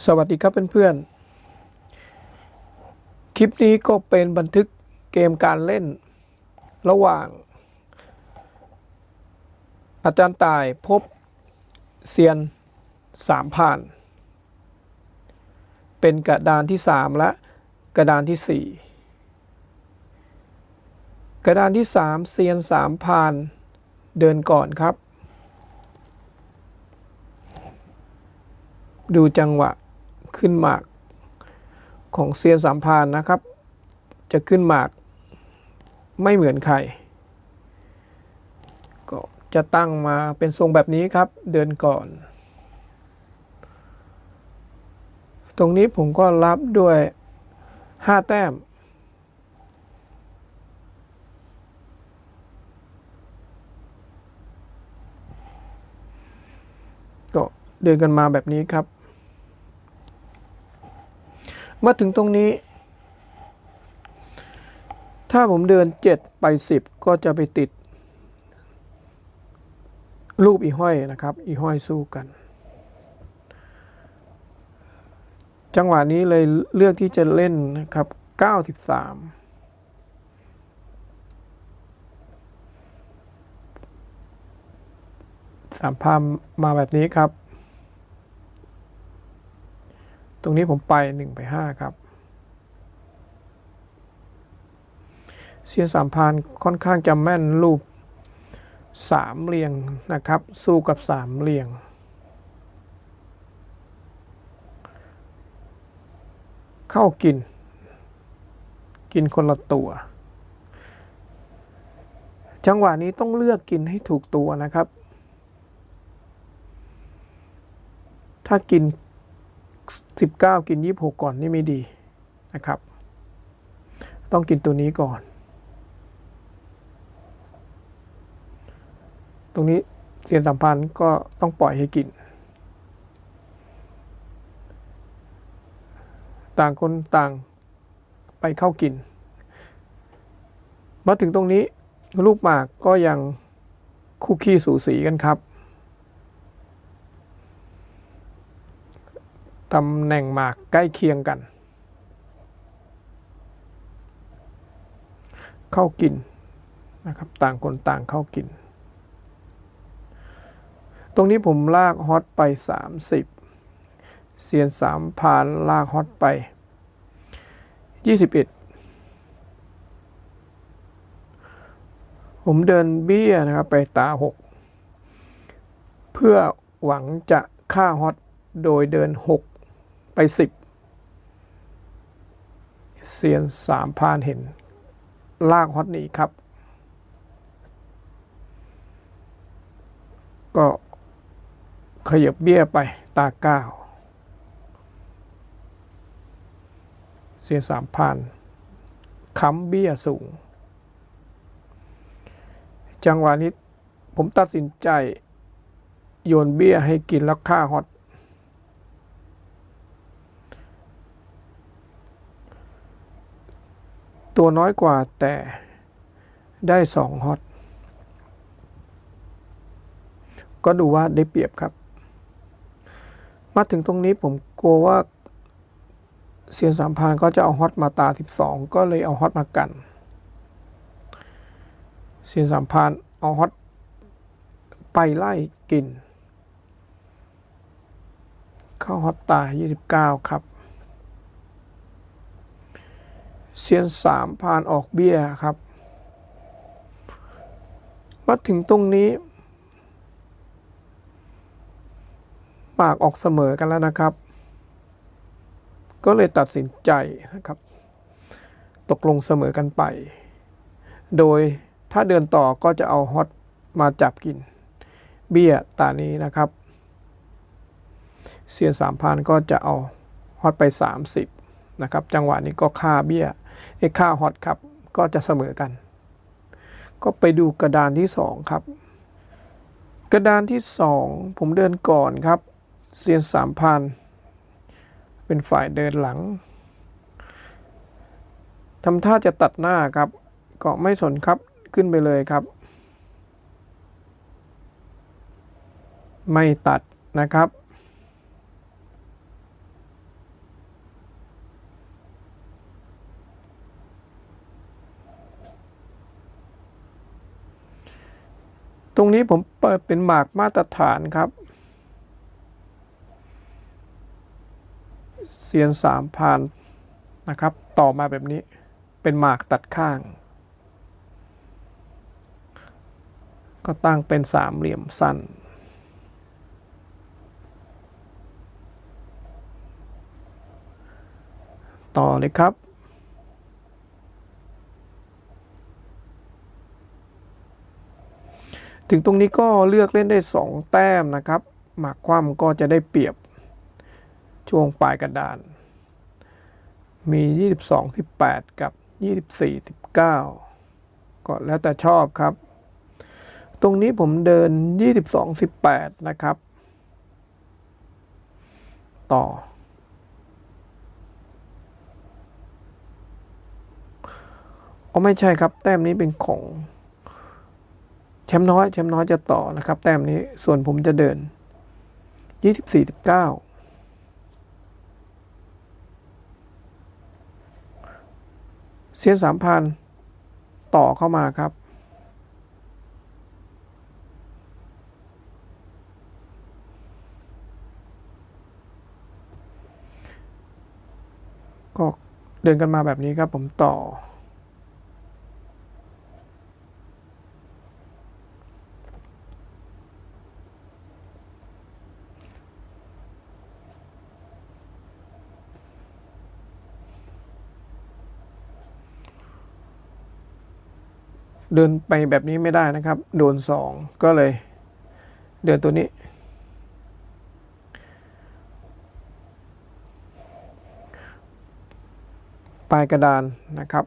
สวัสดีครับเพื่อนๆ คลิปนี้ก็เป็นบันทึกเกมการเล่น ระหว่าง อาจารย์ตายพบเซียนสามผ่าน เป็นกระดานที่สามและกระดานที่สี่กระดานที่สามเซียนสามผ่านเดินก่อนครับ ดูจังหวะ ขึ้นหมากของเซียนสามพานนะครับ จะขึ้นหมากไม่เหมือนใคร ก็จะตั้งมาเป็นทรงแบบนี้ครับเดินก่อน ตรงนี้ผมก็รับด้วย 5 แต้ม ก็เดินกันมาแบบนี้ครับ มาถึงตรงนี้ ถ้าผมเดิน 7 ไป 10 ก็จะไปติด รูปอีห้อยนะครับ อีห้อยสู้กัน จังหวะนี้เลยเลือกที่จะเล่นนะครับ 93สามพามมาแบบนี้ครับ ตรงนี้ผมไป 1 ไป 5 ครับ เสียสามพานค่อนข้างจะแม่นรูปสามเหลี่ยงนะครับ สู้กับสามเหลี่ยง เข้ากิน กินคนละตัว จังหวะนี้ต้องเลือกกินให้ถูกตัวนะครับ ถ้ากิน 19 กิน 26 ก่อนนี่ไม่ดีนะครับ ต้องกินตัวนี้ก่อน ตรงนี้เสียนสัมพันธ์ก็ต้องปล่อยให้กิน ต่างคนต่างไปเข้ากิน มาถึงตรงนี้ลูกหมากก็ยังคู่ขี้สูสีกันครับ ตำแหน่งหมากใกล้เคียงกัน เข้ากินนะครับต่างคนต่างเข้ากิน ตรงนี้ผมลากฮอตไป 30เซียนสามพานลากฮอตไป 21 ผมเดินเบี้ยนะครับไปตา 6 เพื่อหวังจะฆ่าฮอตโดยเดิน 6 ไป10เซียนสามพานเห็น ลากฮอตหนีครับ ก็ขยับเบี้ยไปตาเก้าเสียสามพันค้ำเบี้ยสูง จังหวะนี้ผมตัดสินใจ โยนเบี้ยให้กินแล้วฆ่าฮอต ตัวน้อยกว่าแต่ได้สองฮอต ก็ดูว่าได้เปรียบครับ มาถึงตรงนี้ผมกลัวว่าเซียนสามพานก็จะเอาฮอตมาตา 12 ก็เลยเอาฮอตมากันเซียนสามพานเอาฮอตไปไล่กิน เข้าฮอตตา 29 ครับ เซียนสามพานออกเบี้ยครับ มาถึงตรงนี้หมากออกเสมอกันแล้วนะครับ ก็เลยตัดสินใจนะครับ ตกลงเสมอกันไป โดยถ้าเดินต่อก็จะเอาฮอตมาจับกิน เบี้ยตานี้นะครับ เซียนสามพันก็จะเอาฮอตไป 30นะครับจังหวะนี้ก็ค่าเบี้ย ไอ้ค่าฮอตครับก็จะเสมอกัน ก็ไปดูกระดานที่ 2 ครับ กระดานที่ 2 ผมเดินก่อนครับเซียนสามพันเป็นฝ่ายเดินหลังทำท่าจะตัดหน้าครับ ก็ไม่สนครับขึ้นไปเลยครับ ไม่ตัดนะครับ รงนี้ผมเปิดเป็นหมากมาตรฐานครับเสียนสามพันนะครับ ต่อมาแบบนี้เป็นหมากตัดข้าง ก็ตั้งเป็นสามเหลี่ยมสั้น ต่อเลยครับ ถึงตรงนี้ก็เลือกเล่นได้ 2 แต้มนะครับ หมากคว่ำก็จะได้เปรียบ ช่วงปลายกระดาน มี 22 18 กับ 24 19 ก็แล้วแต่ชอบครับ ตรงนี้ผมเดิน 22 18 นะครับ ต่ออ๋อไม่ใช่ครับ แต้มนี้เป็นของ ชมป์น้อยแชมป์น้อยจะต่อนะครับ แต้มนี้ส่วนผมจะเดิน 24 19 เสียนสามพันต่อเข้ามาครับ ก็เดินกันมาแบบนี้ครับผมต่อ เดินไปแบบนี้ไม่ได้นะครับ โดนสองก็เลย เดินตัวนี้ ปลายกระดานนะครับ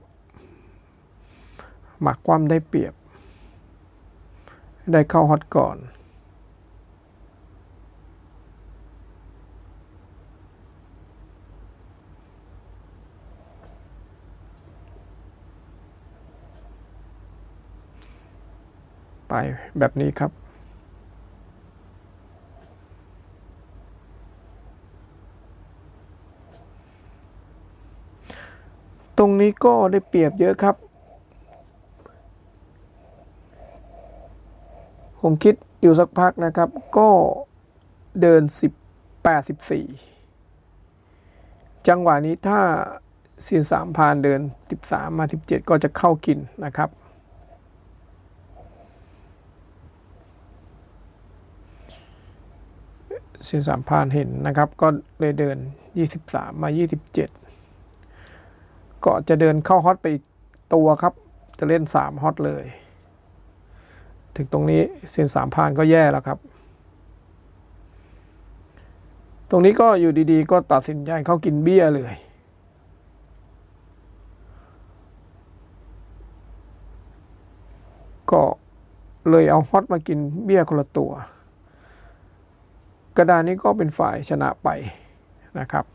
หมักคว่ำได้เปรียบ ได้เข้าฮอตก่อน ไปแบบนี้ครับ ตรงนี้ก็ได้เปรียบเยอะครับ ผมคิดอยู่สักพักนะครับ ก็เดิน 10 84จังหวะนี้ถ้าเสียนสามพานเดิน 13 มา 17 ก็จะเข้ากินนะครับ เสียนสามพานเห็นนะครับ ก็เลยเดิน 23 มา 27 ก็จะเดินเข้าฮอตไปอีกตัวครับ จะเล่น 3 ฮอตเลย ถึงตรงนี้เซียนสามพานก็แย่แล้วครับ ตรงนี้ก็อยู่ดีๆ ก็ตัดสินใจเข้ากินเบี้ยเลยก็เลยเอาฮอตมากินเบี้ยคนละตัว กระดานนี้ก็เป็นฝ่ายชนะไปนะครับ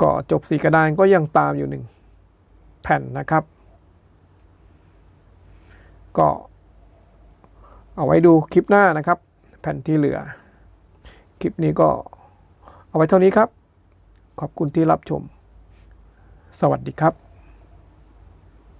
ก็จบสีกระดานก็ยังตามอยู่หนึ่งแผ่นนะครับ ก็เอาไว้ดูคลิปหน้านะครับ แผ่นที่เหลือ คลิปนี้ก็เอาไว้เท่านี้ครับ ขอบคุณที่รับชม สวัสดีครับ